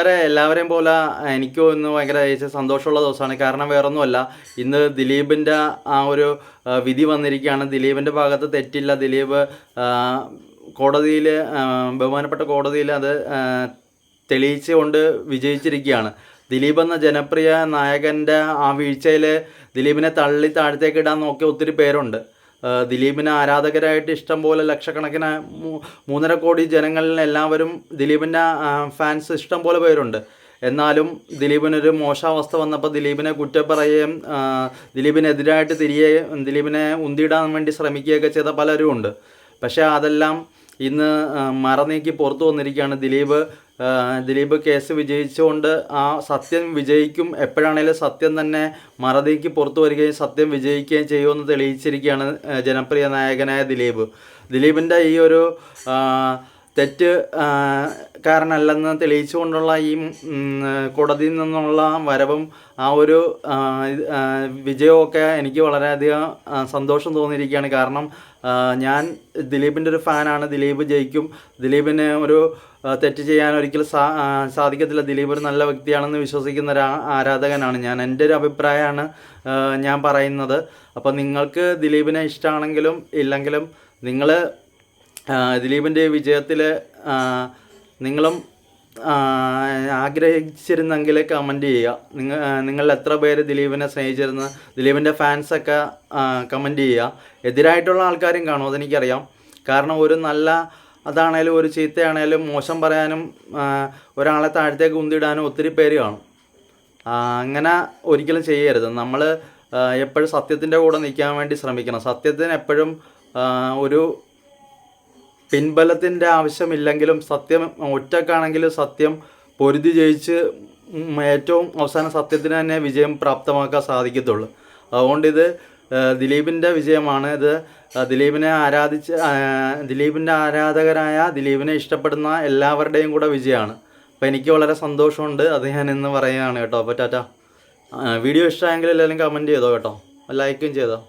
വേറെ എല്ലാവരെയും പോലെ എനിക്കും ഇന്ന് ഭയങ്കര സന്തോഷമുള്ള ദിവസമാണ്. കാരണം വേറൊന്നുമല്ല ഇന്ന് ദിലീപിന്റെ ആ ഒരു വിധി വന്നിരിക്കുകയാണ്. ദിലീപിന്റെ ഭാഗത്ത് തെറ്റില്ല. ദിലീപ് കോടതിയിൽ ബഹുമാനപ്പെട്ട കോടതിയിൽ അത് തെളിയിച്ചുകൊണ്ട് വിജയിച്ചിരിക്കുകയാണ്. ദിലീപ് എന്ന ജനപ്രിയ നായകന്റെ ആ വീഴ്ചയിൽ ദിലീപിനെ തള്ളി താഴത്തേക്ക് ഇടാൻ നോക്കിയ ഒത്തിരി പേരുണ്ട്. ദിലീപിന് ആരാധകരായിട്ട് ഇഷ്ടം പോലെ ലക്ഷക്കണക്കിന് മൂന്നര കോടി ജനങ്ങളിൽ എല്ലാവരും ദിലീപിന്റെ ഫാൻസ് ഇഷ്ടം പോലെ പേരുണ്ട്. എന്നാലും ദിലീപിനൊരു മോശാവസ്ഥ വന്നപ്പോൾ ദിലീപിനെ കുറ്റം പറയുകയും ദിലീപിനെതിരായിട്ട് തിരികെയും ദിലീപിനെ ഉന്തിയിടാൻ വേണ്ടി ശ്രമിക്കുകയൊക്കെ ചെയ്ത പലരും ഉണ്ട്. പക്ഷേ അതെല്ലാം ഇന്ന് മറനീക്കി പുറത്തു വന്നിരിക്കുകയാണ്. ദിലീപ് ദിലീപ് കേസ് വിജയിച്ചുകൊണ്ട് ആ സത്യം വിജയിക്കും. എപ്പോഴാണേലും സത്യം തന്നെ മറതിക്ക് പുറത്തു വരികയും സത്യം വിജയിക്കുകയും ചെയ്യുമെന്ന് തെളിയിച്ചിരിക്കുകയാണ് ജനപ്രിയ നായകനായ ദിലീപ്. ദിലീപിന്റെ ഈ ഒരു തെറ്റ് കാരണല്ലെന്ന് തെളിയിച്ചുകൊണ്ടുള്ള ഈ കോടതിയിൽ നിന്നുള്ള വരവും ആ ഒരു വിജയമൊക്കെ എനിക്ക് വളരെയധികം സന്തോഷം തോന്നിയിരിക്കുകയാണ്. കാരണം ഞാൻ ദിലീപിന്റെ ഒരു ഫാനാണ്. ദിലീപ് ജയിക്കും. ദിലീപിന് ഒരു തെറ്റ് ചെയ്യാൻ ഒരിക്കലും സാ സാധിക്കത്തില്ല. ദിലീപ് ഒരു നല്ല വ്യക്തിയാണെന്ന് വിശ്വസിക്കുന്ന ഒരു ആരാധകനാണ് ഞാൻ. എന്റെ ഒരു അഭിപ്രായമാണ് ഞാൻ പറയുന്നത്. അപ്പോൾ നിങ്ങൾക്ക് ദിലീപിനെ ഇഷ്ടമാണെങ്കിലും ഇല്ലെങ്കിലും നിങ്ങൾ ദിലീപിന്റെ വിജയത്തിൽ നിങ്ങളും ആഗ്രഹിച്ചിരുന്നെങ്കിൽ കമന്റ് ചെയ്യുക. നിങ്ങൾ നിങ്ങൾ എത്ര പേര് ദിലീപിനെ സ്നേഹിച്ചിരുന്ന ദിലീപിന്റെ ഫാൻസൊക്കെ കമന്റ് ചെയ്യുക. എതിരായിട്ടുള്ള ആൾക്കാരും കാണും അതെനിക്കറിയാം. കാരണം ഒരു നല്ല അതാണേലും ഒരു ചീത്തയാണേലും മോശം പറയാനും ഒരാളെ താഴത്തേക്ക് ഉന്തിടാനും ഒത്തിരി പേര് കാണും. അങ്ങനെ ഒരിക്കലും ചെയ്യരുത്. നമ്മൾ എപ്പോഴും സത്യത്തിന്റെ കൂടെ നിൽക്കാൻ വേണ്ടി ശ്രമിക്കണം. സത്യത്തിന് എപ്പോഴും ഒരു പിൻബലത്തിന്റെ ആവശ്യമില്ലെങ്കിലും സത്യം ഒറ്റക്കാണെങ്കിലും സത്യം പൊരുതി ജയിച്ച് ഏറ്റവും അവസാന സത്യത്തിന് തന്നെ വിജയം പ്രാപ്തമാക്കാൻ സാധിക്കത്തുള്ളൂ. അതുകൊണ്ട് ഇത് ദിലീപിന്റെ വിജയമാണ്. ഇത് ദിലീപിനെ ആരാധിച്ച് ദിലീപിന്റെ ആരാധകരായ ദിലീപിനെ ഇഷ്ടപ്പെടുന്ന എല്ലാവരുടെയും കൂടെ വിജയമാണ്. അപ്പോൾ എനിക്ക് വളരെ സന്തോഷമുണ്ട് അത് ഞാൻ ഇന്ന് പറയുകയാണ് കേട്ടോ. അപ്പോൾ ടാറ്റ വീഡിയോ ഇഷ്ടമായെങ്കിൽ എല്ലാവരും കമന്റ് ചെയ്തോ കേട്ടോ. ലൈക്കും ചെയ്തോ.